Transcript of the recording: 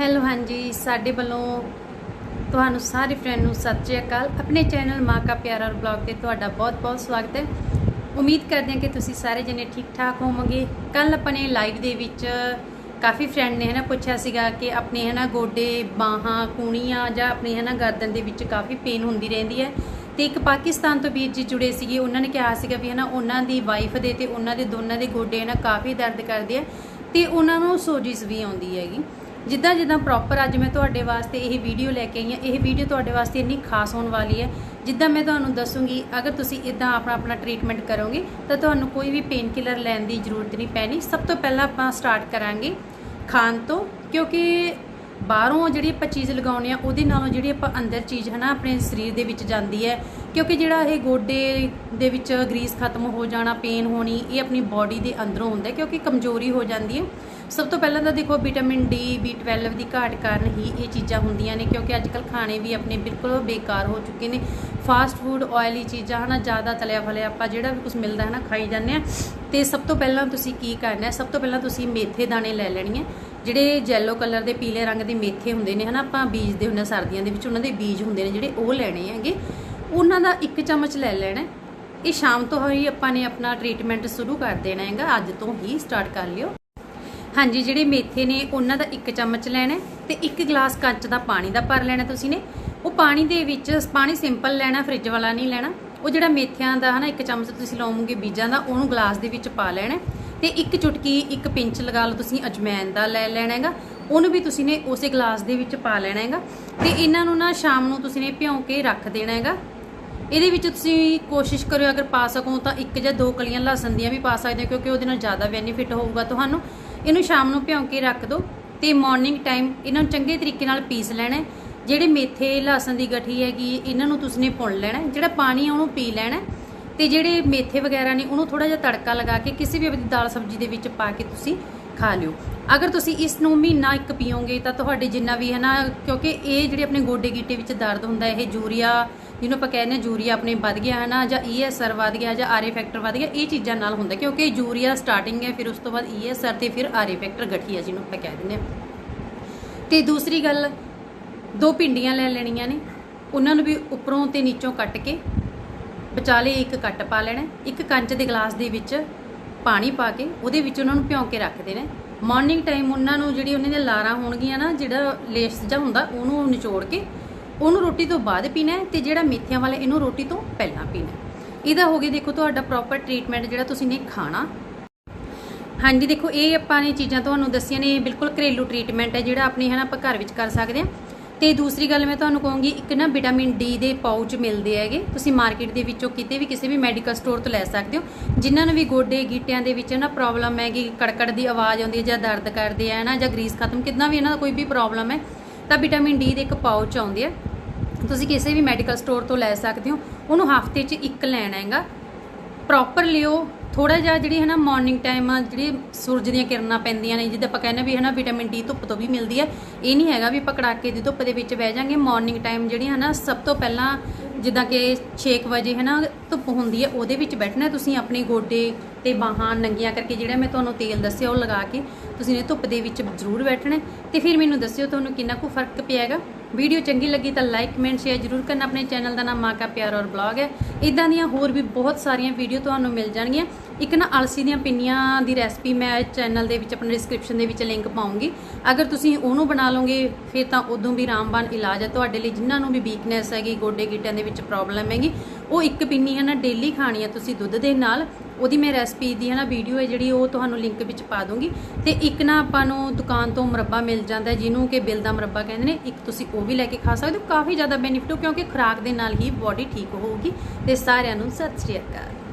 Hello, ਹਾਂਜੀ। ਸਾਡੇ ਵੱਲੋਂ ਤੁਹਾਨੂੰ ਸਾਰੇ ਫਰੈਂਡ ਨੂੰ ਸਤਿ ਸ਼੍ਰੀ ਅਕਾਲ। ਆਪਣੇ ਚੈਨਲ ਮਾਂ ਕਾ ਪਿਆਰਾ ਬਲੌਗ ਤੇ ਤੁਹਾਡਾ ਬਹੁਤ-ਬਹੁਤ ਸਵਾਗਤ ਹੈ। ਉਮੀਦ ਕਰਦੇ ਹਾਂ ਕਿ ਤੁਸੀਂ ਸਾਰੇ ਜਣੇ ਠੀਕ ਠਾਕ ਹੋਵੋਗੇ। ਕੱਲ ਆਪਣੇ ਲਾਈਵ ਦੇ ਵਿੱਚ ਕਾਫੀ ਫਰੈਂਡ ਨੇ ਹਨਾ ਪੁੱਛਿਆ ਸੀਗਾ ਕਿ ਆਪਣੇ ਹਨਾ ਗੋਡੇ, ਬਾਹਾਂ, ਕੂਣੀਆਂ ਜਾਂ ਆਪਣੇ ਹਨਾ ਗਰਦਨ ਦੇ ਵਿੱਚ ਕਾਫੀ ਪੇਨ ਹੁੰਦੀ ਰਹਿੰਦੀ ਹੈ। ਤੇ ਇੱਕ ਪਾਕਿਸਤਾਨ ਤੋਂ ਵੀਰ ਜੀ ਜੁੜੇ ਸੀਗੇ। ਉਹਨਾਂ ਨੇ ਕਿਹਾ ਸੀਗਾ ਵੀ ਹਨਾ ਉਹਨਾਂ ਦੀ ਵਾਈਫ ਦੇ ਤੇ ਉਹਨਾਂ ਦੇ ਦੋਨਾਂ ਦੇ ਗੋਡੇ ਹਨਾ ਕਾਫੀ ਦਰਦ ਕਰਦੇ ਆ। ਤੇ ਉਹਨਾਂ ਨੂੰ ਸੋਜਿਸ ਵੀ ਆਉਂਦੀ ਹੈਗੀ। ਜਿੱਦਾਂ ਜਿੱਦਾਂ ਪ੍ਰੋਪਰ ਅੱਜ ਮੈਂ ਤੁਹਾਡੇ ਵਾਸਤੇ ਇਹ ਵੀਡੀਓ ਲੈ ਕੇ ਆਈ ਹਾਂ, ਇਹ ਵੀਡੀਓ ਤੁਹਾਡੇ ਵਾਸਤੇ ਇੰਨੀ ਖਾਸ ਹੋਣ ਵਾਲੀ ਹੈ। ਜਿੱਦਾਂ ਮੈਂ ਤੁਹਾਨੂੰ ਦੱਸੂਗੀ, ਅਗਰ ਤੁਸੀਂ ਇਦਾਂ ਆਪਣਾ ਆਪਣਾ ਟ੍ਰੀਟਮੈਂਟ ਕਰੋਗੇ, ਤਾਂ ਤੁਹਾਨੂੰ ਕੋਈ ਵੀ ਪੇਨ ਕਿਲਰ ਲੈਣ ਦੀ ਜ਼ਰੂਰਤ ਨਹੀਂ ਪੈਣੀ। ਸਭ ਤੋਂ ਪਹਿਲਾਂ ਆਪਾਂ ਸਟਾਰਟ ਕਰਾਂਗੇ ਖਾਣ ਤੋਂ, ਕਿਉਂਕਿ ਬਾਹਰੋਂ ਜਿਹੜੀ ਆਪਾਂ ਚੀਜ਼ ਲਗਾਉਂਦੇ ਆ ਉਹਦੇ ਨਾਲੋਂ ਜਿਹੜੀ ਆਪਾਂ ਅੰਦਰ ਚੀਜ਼ ਹੈ ਨਾ ਆਪਣੇ ਸਰੀਰ ਦੇ ਵਿੱਚ ਜਾਂਦੀ ਹੈ। ਕਿਉਂਕਿ ਜਿਹੜਾ ਇਹ ਗੋਡੇ ਦੇ ਵਿੱਚ ਗਰੀਸ ਖਤਮ ਹੋ ਜਾਣਾ ਪੇਨ ਹੋਣੀ, ਇਹ ਆਪਣੀ ਬਾਡੀ ਦੇ ਅੰਦਰੋਂ ਹੁੰਦਾ ਕਿਉਂਕਿ ਕਮਜ਼ੋਰੀ ਹੋ ਜਾਂਦੀ ਹੈ। ਸਭ ਤੋਂ ਪਹਿਲਾਂ ਤਾਂ ਦੇਖੋ ਵਿਟਾਮਿਨ ਡੀ B12 ਦੀ ਘਾਟ ਕਾਰਨ ਹੀ ਇਹ ਚੀਜ਼ਾਂ ਹੁੰਦੀਆਂ ਨੇ, ਕਿਉਂਕਿ ਅੱਜ ਕੱਲ ਖਾਣੇ ਵੀ ਆਪਣੇ ਬਿਲਕੁਲ ਬੇਕਾਰ ਹੋ ਚੁੱਕੇ ਨੇ। ਫਾਸਟ ਫੂਡ ਆਇਲੀ ਚੀਜ਼ਾਂ ਹਨਾ, ਜ਼ਿਆਦਾ ਤਲਿਆ ਫਲਿਆ ਆਪਾਂ ਜਿਹੜਾ ਵੀ ਕੁਝ ਮਿਲਦਾ ਹੈ ਨਾ ਖਾਈ ਜਾਂਦੇ ਆ ਤੇ ਸਭ ਤੋਂ ਪਹਿਲਾਂ ਤੁਸੀਂ ਕੀ ਕਰਨਾ ਹੈ ਸਭ ਤੋਂ ਪਹਿਲਾਂ ਤੁਸੀਂ ਮੇਥੇ ਦਾਣੇ ਲੈ ਲੈਣੀ ਹੈ ਜਿਹੜੇ ਜੈਲੋ ਕਲਰ ਦੇ ਪੀਲੇ ਰੰਗ ਦੇ ਮੇਥੇ ਹੁੰਦੇ ਨੇ ਹਨਾ, ਆਪਾਂ ਬੀਜਦੇ ਹੁੰਦੇ ਹਾਂ, ਸਰਦੀਆਂ ਦੇ ਵਿੱਚ ਉਹਨਾਂ ਦੇ ਬੀਜ ਹੁੰਦੇ ਨੇ ਜਿਹੜੇ ਉਹ ਲੈਣੇ ਹੈਗੇ। ਉਹਨਾਂ ਦਾ ਇੱਕ ਚਮਚ ਲੈ ਲੈਣਾ। ਇਹ ਸ਼ਾਮ ਤੋਂ ਹੀ ਆਪਾਂ ਨੇ ਆਪਣਾ ਟ੍ਰੀਟਮੈਂਟ ਸ਼ੁਰੂ ਕਰ ਦੇਣਾ ਹੈਗਾ, ਅੱਜ ਤੋਂ ਹੀ ਸਟਾਰਟ ਕਰ ਲਿਓ। ਹਾਂਜੀ, ਜਿਹੜੇ ਮੇਥੇ ਨੇ, ਉਹਨਾਂ ਦਾ ਇੱਕ ਚਮਚ ਲੈਣਾ ਹੈ ਤੇ ਇੱਕ ਗਲਾਸ ਕੱਚ ਦਾ ਪਾਣੀ ਦਾ ਭਰ ਲੈਣਾ ਤੁਸੀਂ ਨੇ। ਉਹ ਪਾਣੀ ਦੇ ਵਿੱਚ, ਪਾਣੀ ਸਿੰਪਲ ਲੈਣਾ, ਫ੍ਰਿਜ ਵਾਲਾ ਨਹੀਂ ਲੈਣਾ। ਉਹ ਜਿਹੜਾ ਮੇਥਿਆਂ ਦਾ ਹਨਾ, ਇੱਕ ਚਮਚ ਤੁਸੀਂ ਲਾਉਂਗੇ ਬੀਜਾਂ ਦਾ, ਉਹਨੂੰ ਗਲਾਸ ਦੇ ਵਿੱਚ ਪਾ ਲੈਣਾ ਹੈ ਤੇ ਇੱਕ ਚੁਟਕੀ, ਇੱਕ ਪਿੰਚ ਲਗਾ ਲਓ ਤੁਸੀਂ, ਅਜਮੈਨ ਦਾ ਲੈ ਲੈਣਾ ਹੈਗਾ। ਉਹਨੂੰ ਵੀ ਤੁਸੀਂ ਨੇ ਉਸੇ ਗਲਾਸ ਦੇ ਵਿੱਚ ਪਾ ਲੈਣਾ ਹੈਗਾ ਤੇ ਇਹਨਾਂ ਨੂੰ ਨਾ ਸ਼ਾਮ ਨੂੰ ਤੁਸੀਂ ਨੇ ਭਿਉਂ ਕੇ ਰੱਖ ਦੇਣਾ ਹੈਗਾ। ਇਹਦੇ ਵਿੱਚ ਤੁਸੀਂ ਕੋਸ਼ਿਸ਼ ਕਰਿਓ, ਅਗਰ ਪਾ ਸਕੋ ਤਾਂ ਇੱਕ ਜਾਂ ਦੋ ਕਲੀਆਂ ਲਸਣ ਦੀਆਂ ਵੀ ਪਾ ਸਕਦੇ ਹੋ, ਕਿਉਂਕਿ ਉਹਦੇ ਨਾਲ ਜ਼ਿਆਦਾ ਬੈਨੀਫਿਟ ਹੋਊਗਾ ਤੁਹਾਨੂੰ। ਇਹਨੂੰ ਸ਼ਾਮ ਨੂੰ ਭਿਉਂ ਕੇ ਰੱਖ ਦਿਓ ਤੇ ਮਾਰਨਿੰਗ ਟਾਈਮ ਇਹਨਾਂ ਨੂੰ ਚੰਗੇ ਤਰੀਕੇ ਨਾਲ ਪੀਸ ਲੈਣਾ ਜਿਹੜੇ ਮੇਥੇ ਲਸਣ ਦੀ ਗਠੀ ਹੈਗੀ, ਇਹਨਾਂ ਨੂੰ ਤੁਸੀਂ ਨੇ ਭੁੰਨ ਲੈਣਾ ਜਿਹੜਾ ਪਾਣੀ ਆ, ਉਹਨੂੰ ਪੀ ਲੈਣਾ ਹੈ। ਤੇ ਜਿਹੜੇ ਮੇਥੇ ਵਗੈਰਾ ਨੇ, ਉਹਨੂੰ ਥੋੜਾ ਜਿਹਾ ਤੜਕਾ ਲਗਾ ਕੇ ਕਿਸੇ ਵੀ ਦਾਲ ਸਬਜ਼ੀ ਦੇ ਵਿੱਚ ਪਾ ਕੇ ਤੁਸੀਂ ਖਾ ਲਿਓ। ਅਗਰ ਤੁਸੀਂ ਇਸ ਨੂੰ ਮਹੀਨਾ ਇੱਕ ਪੀਓਗੇ ਤਾਂ ਤੁਹਾਡੇ ਜਿੰਨਾ ਵੀ ਹੈ ਨਾ, ਕਿਉਂਕਿ ਇਹ ਜਿਹੜੇ ਆਪਣੇ ਗੋਡੇ ਗੀਟੇ ਵਿੱਚ ਦਰਦ ਹੁੰਦਾ, ਇਹ ਯੂਰੀਆ ਜਿਹਨੂੰ ਆਪਾਂ ਕਹਿੰਦੇ ਹਾਂ ਯੂਰੀਆ ਆਪਣੇ ਵੱਧ ਗਿਆ ਹੈ ਨਾ, ਜਾਂ ਈਐਸਆਰ ਵੱਧ ਗਿਆ, ਜਾਂ ਆਰਏ ਫੈਕਟਰ ਵੱਧ ਗਿਆ, ਇਹ ਚੀਜ਼ਾਂ ਨਾਲ ਹੁੰਦਾ, ਕਿਉਂਕਿ ਯੂਰੀਆ ਸਟਾਰਟਿੰਗ ਹੈ, ਫਿਰ ਉਸ ਤੋਂ ਬਾਅਦ ਈਐਸਆਰ ਤੇ ਫਿਰ ਆਰਏ ਫੈਕਟਰ ਗਠੀਆ ਜਿਹਨੂੰ ਆਪਾਂ ਕਹਿ ਦਿੰਦੇ ਹਾਂ। ਤੇ ਦੂਸਰੀ ਗੱਲ, ਦੋ ਪਿੰਡੀਆਂ ਲੈ ਲੈਣੀਆਂ ਨੇ, ਉਹਨਾਂ ਨੂੰ ਵੀ ਉੱਪਰੋਂ ਤੇ ਨੀਚੋਂ ਕੱਟ ਕੇ ਵਿਚਾਲੇ ਇੱਕ ਕੱਟ ਪਾ ਲੈਣਾ, ਇੱਕ ਕੰਚ ਦੇ ਗਲਾਸ ਦੇ ਵਿੱਚ ਪਾਣੀ ਪਾ ਕੇ ਉਹਦੇ ਵਿੱਚ ਉਹਨਾਂ ਨੂੰ ਭਿਉਂ ਕੇ ਰੱਖ ਦੇਣਾ ਮਾਰਨਿੰਗ ਟਾਈਮ ਉਹਨਾਂ ਨੂੰ ਜਿਹੜੀ ਉਹਨਾਂ ਦੀਆਂ ਲਾਰਾਂ ਹੋਣਗੀਆਂ ਨਾ, ਜਿਹੜਾ ਲੇਸ ਜਿਹਾ ਹੁੰਦਾ, ਉਹਨੂੰ ਨਿਚੋੜ ਕੇ ਉਹਨੂੰ ਰੋਟੀ ਤੋਂ ਬਾਅਦ ਪੀਣਾ ਹੈ ਤੇ ਜਿਹੜਾ ਮੇਥਿਆਂ ਵਾਲਾ ਇਹਨੂੰ ਰੋਟੀ ਤੋਂ ਪਹਿਲਾਂ ਪੀਣਾ ਇਹਦਾ ਹੋ ਗਿਆ ਦੇਖੋ ਤੁਹਾਡਾ ਪ੍ਰੋਪਰ ਟ੍ਰੀਟਮੈਂਟ ਜਿਹੜਾ ਤੁਸੀਂ ਨੇ ਖਾਣਾ। ਹਾਂਜੀ, ਦੇਖੋ ਇਹ ਆਪਾਂ ਨੇ ਚੀਜ਼ਾਂ ਤੁਹਾਨੂੰ ਦੱਸੀਆਂ ਨੇ ਬਿਲਕੁਲ ਘਰੇਲੂ ਟ੍ਰੀਟਮੈਂਟ ਹੈ ਜਿਹੜਾ ਆਪਣੇ ਹੈ ਨਾ ਆਪਾਂ ਘਰ ਵਿੱਚ ਕਰ ਸਕਦੇ ਹਾਂ। ਤੇ ਦੂਸਰੀ ਗੱਲ ਮੈਂ ਤੁਹਾਨੂੰ ਕਹੂੰਗੀ, ਇੱਕ ਨਾ ਵਿਟਾਮਿਨ ਡੀ ਦੇ ਪਾਊਚ ਮਿਲਦੇ ਹੈਗੇ। ਤੁਸੀਂ ਮਾਰਕੀਟ ਦੇ ਵਿੱਚੋਂ ਕਿਤੇ ਵੀ ਕਿਸੇ ਵੀ ਮੈਡੀਕਲ ਸਟੋਰ ਤੋਂ ਲੈ ਸਕਦੇ ਹੋ। ਜਿਨ੍ਹਾਂ ਨੂੰ ਵੀ ਗੋਡੇ ਗਿੱਟਿਆਂ ਦੇ ਵਿੱਚ ਨਾ ਪ੍ਰੋਬਲਮ ਹੈਗੀ, ਕੜਕੜ ਦੀ ਆਵਾਜ਼ ਆਉਂਦੀ ਹੈ ਜਾਂ ਦਰਦ ਕਰਦੇ ਆ ਨਾ, ਜਾਂ ਗਰੀਸ ਖਤਮ ਕਿੰਨਾ ਵੀ ਇਹਨਾਂ ਦਾ ਕੋਈ ਵੀ ਪ੍ਰੋਬਲਮ ਹੈ, ਤਾਂ ਵਿਟਾਮਿਨ ਡੀ ਦੇ ਇੱਕ ਪਾਊਚ ਆਉਂਦੇ ਆ। ਤੁਸੀਂ ਕਿਸੇ ਵੀ ਮੈਡੀਕਲ ਸਟੋਰ ਤੋਂ ਲੈ ਸਕਦੇ ਹੋ। ਉਹਨੂੰ ਹਫ਼ਤੇ 'ਚ ਇੱਕ ਲੈਣਾ ਹੈਗਾ। ਪ੍ਰੋਪਰ ਲਿਓ ਥੋੜਾ ਜਿਹਾ ਜਿਹੜੀ ਹੈ ਨਾ ਮਾਰਨਿੰਗ ਟਾਈਮ ਜਿਹੜੀ ਸੂਰਜ ਦੀਆਂ ਕਿਰਨਾਂ ਪੈਂਦੀਆਂ ਨੇ, ਜਿੱਦਾਂ ਆਪਾਂ ਕਹਿੰਦੇ ਵੀ ਹੈ ਨਾ ਵਿਟਾਮਿਨ ਡੀ ਧੁੱਪ ਤੋਂ ਵੀ ਮਿਲਦੀ ਹੈ ਇਹ ਨਹੀਂ ਹੈਗਾ ਵੀ ਆਪਾਂ ਕੜਾਕੇ ਦੀ ਧੁੱਪ ਦੇ ਵਿੱਚ ਬਹਿ ਜਾਾਂਗੇ ਮਾਰਨਿੰਗ ਟਾਈਮ ਜਿਹੜੀਆਂ ਹੈ ਨਾ ਸਭ ਤੋਂ ਪਹਿਲਾਂ ਜਿੱਦਾਂ ਕਿ 6 ਵਜੇ ਹੈ ਨਾ ਧੁੱਪ ਹੁੰਦੀ ਹੈ, ਉਹਦੇ ਵਿੱਚ ਬੈਠਣਾ ਤੁਸੀਂ ਆਪਣੇ ਗੋਡੇ ਤੇ ਬਾਹਾਂ ਨੰਗੀਆਂ ਕਰਕੇ ਜਿਹੜਾ ਮੈਂ ਤੁਹਾਨੂੰ ਤੇਲ ਦੱਸਿਆ, ਉਹ ਲਗਾ ਕੇ ਤੁਸੀਂ ਨੇ ਧੁੱਪ ਦੇ ਵਿੱਚ ਜ਼ਰੂਰ ਬੈਠਣਾ ਹੈ। ਤੇ ਫਿਰ ਮੈਨੂੰ ਦੱਸਿਓ ਤੁਹਾਨੂੰ ਕਿੰਨਾ ਕੁ ਫ਼ਰਕ ਪਿਆਗਾ। ਵੀਡੀਓ ਚੰਗੀ ਲੱਗੀ ਤਾਂ ਲਾਈਕ, ਕਮੈਂਟ, ਸ਼ੇਅਰ ਜ਼ਰੂਰ ਕਰਨਾ। ਆਪਣੇ ਚੈਨਲ ਦਾ ਨਾਮ ਮਾਂ ਕਾ ਪਿਆਰ ਔਰ ਬਲੌਗ ਹੈ। ਇਦਾਂ ਦੀਆਂ ਹੋਰ ਵੀ ਬਹੁਤ ਸਾਰੀਆਂ ਵੀਡੀਓ ਤੁਹਾਨੂੰ ਮਿਲ ਜਾਣਗੀਆਂ। ਇੱਕ ਨਾ ਅਲਸੀ ਦੀਆਂ ਪਿੰਨੀਆਂ ਦੀ ਰੈਸਪੀ ਮੈਂ ਚੈਨਲ ਦੇ ਵਿੱਚ, ਆਪਣੇ ਡਿਸਕ੍ਰਿਪਸ਼ਨ ਦੇ ਵਿੱਚ ਲਿੰਕ ਪਾਉਂਗੀ। ਅਗਰ ਤੁਸੀਂ ਉਹਨੂੰ ਬਣਾ ਲਓਗੇ, ਫਿਰ ਤਾਂ ਉਦੋਂ ਵੀ ਰਾਮਬਾਨ ਇਲਾਜ ਹੈ ਤੁਹਾਡੇ ਲਈ ਜਿਨ੍ਹਾਂ ਨੂੰ ਵੀ ਵੀਕਨੈਸ ਹੈਗੀ, ਗੋਡੇ ਗਿੱਟਿਆਂ ਦੇ ਵਿੱਚ ਪ੍ਰੋਬਲਮ ਹੈਗੀ, ਉਹ ਇੱਕ ਪਿੰਨੀ ਹੈ ਨਾ ਡੇਲੀ ਖਾਣੀ ਹੈ ਤੁਸੀਂ ਦੁੱਧ ਦੇ ਨਾਲ। ਉਹਦੀ ਮੈਂ ਰੈਸਪੀ ਦੀ ਹੈ ਨਾ ਵੀਡੀਓ ਹੈ ਜਿਹੜੀ, ਉਹ ਤੁਹਾਨੂੰ ਲਿੰਕ ਵਿੱਚ ਪਾ ਦੂੰਗੀ ਤੇ ਇੱਕ ਨਾ ਆਪਾਂ ਨੂੰ ਦੁਕਾਨ ਤੋਂ ਮੁਰੱਬਾ ਮਿਲ ਜਾਂਦਾ ਜਿਹਨੂੰ ਕਿ ਬਿਲ ਦਾ ਮੁਰੱਬਾ ਕਹਿੰਦੇ ਨੇ, ਇੱਕ ਤੁਸੀਂ ਉਹ ਵੀ ਲੈ ਕੇ ਖਾ ਸਕਦੇ ਹੋ। ਕਾਫੀ ਜ਼ਿਆਦਾ ਬੈਨੀਫਿਟ ਹੋ ਕਿਉਂਕਿ ਖੁਰਾਕ ਦੇ ਨਾਲ ਹੀ ਬਾਡੀ ਠੀਕ ਹੋਊਗੀ। ਤੇ ਸਾਰਿਆਂ ਨੂੰ ਸਤਿ ਸ਼੍ਰੀ ਅਕਾਲ।